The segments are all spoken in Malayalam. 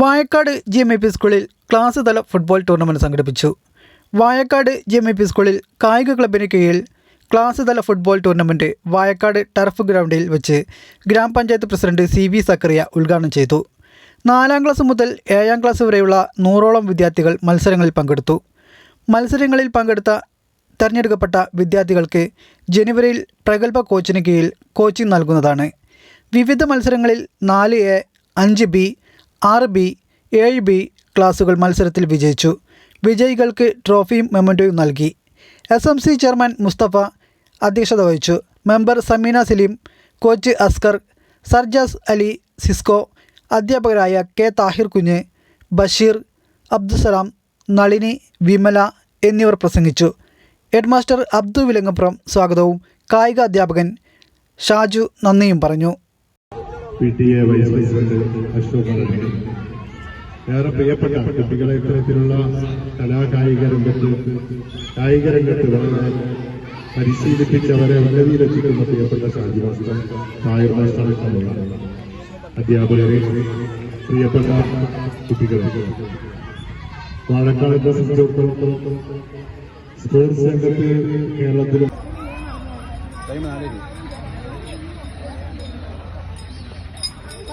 Vayakkad G M I P സ്കൂളിൽ ക്ലാസ് തല ഫുട്ബോൾ ടൂർണമെന്റ് സംഘടിപ്പിച്ചു. Vayakkad G M I P സ്കൂളിൽ കായിക ക്ലബിന് കീഴിൽ ക്ലാസ് തല ഫുട്ബോൾ ടൂർണമെന്റ് വായക്കാട് ടർഫ് ഗ്രൗണ്ടിൽ വെച്ച് ഗ്രാമപഞ്ചായത്ത് പ്രസിഡന്റ് സി വി സക്കറിയ ഉദ്ഘാടനം ചെയ്തു. നാലാം ക്ലാസ് മുതൽ ഏഴാം ക്ലാസ് വരെയുള്ള നൂറോളം വിദ്യാർത്ഥികൾ മത്സരങ്ങളിൽ പങ്കെടുത്തു. മത്സരങ്ങളിൽ പങ്കെടുത്ത തെരഞ്ഞെടുക്കപ്പെട്ട വിദ്യാർത്ഥികൾക്ക് ജനുവരിയിൽ പ്രഗത്ഭ കോച്ചിന് കീഴിൽ കോച്ചിങ് നൽകുന്നതാണ്. വിവിധ മത്സരങ്ങളിൽ നാല് എ അഞ്ച് ബി ആറ് ബി ഏഴ് ബി ക്ലാസുകൾ മത്സരത്തിൽ വിജയിച്ചു. വിജയികൾക്ക് ട്രോഫിയും മെമ്മന്റോയും നൽകി. S M C chairman Mustafa അധ്യക്ഷത വഹിച്ചു. മെമ്പർ സമീന സലീം കോച്ച് അസ്കർ സർജാസ് അലി സിസ്കോ അധ്യാപകരായ കെ താഹിർ കുഞ്ഞ് ബഷീർ അബ്ദുസലാം നളിനി വിമല എന്നിവർ പ്രസംഗിച്ചു. ഹെഡ്മാസ്റ്റർ അബ്ദു വിലങ്ങപ്പുറം സ്വാഗതവും കായിക അധ്യാപകൻ ഷാജു നന്ദിയും പറഞ്ഞു. P T A vice president Ashok. ഏറെ പ്രിയപ്പെട്ട കുട്ടികളെ ഇത്തരത്തിലുള്ള കലാകായിക രംഗത്ത് കായിക രംഗത്ത് വളരെ പരിശീലിപ്പിച്ചവരെ ഉന്നതിയിലെത്തിക്കുന്ന പ്രിയപ്പെട്ട ഷാജി മാസ്റ്റർ നായർ മാസ്റ്റർ അടക്കമുള്ള അധ്യാപകരെ പ്രിയപ്പെട്ട കുട്ടികളെ പാലക്കാട് സ്പോർട്സ് രംഗത്ത് കേരളത്തിലും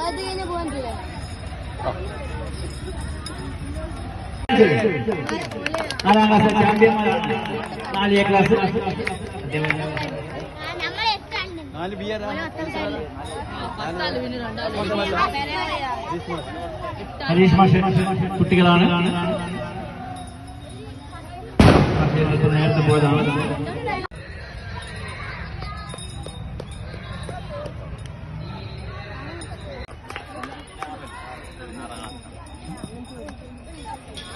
അത് കഴിഞ്ഞ് പോകാൻ പറ്റില്ല നാലാം ക്ലാസ് ചാമ്പ്യന്മാരാണ് നാല് ക്ലാസ് നാല് ബിയർ ഹരീഷ് മാഷ് കുട്ടികളാണ്. പോയതാണ് 本当に。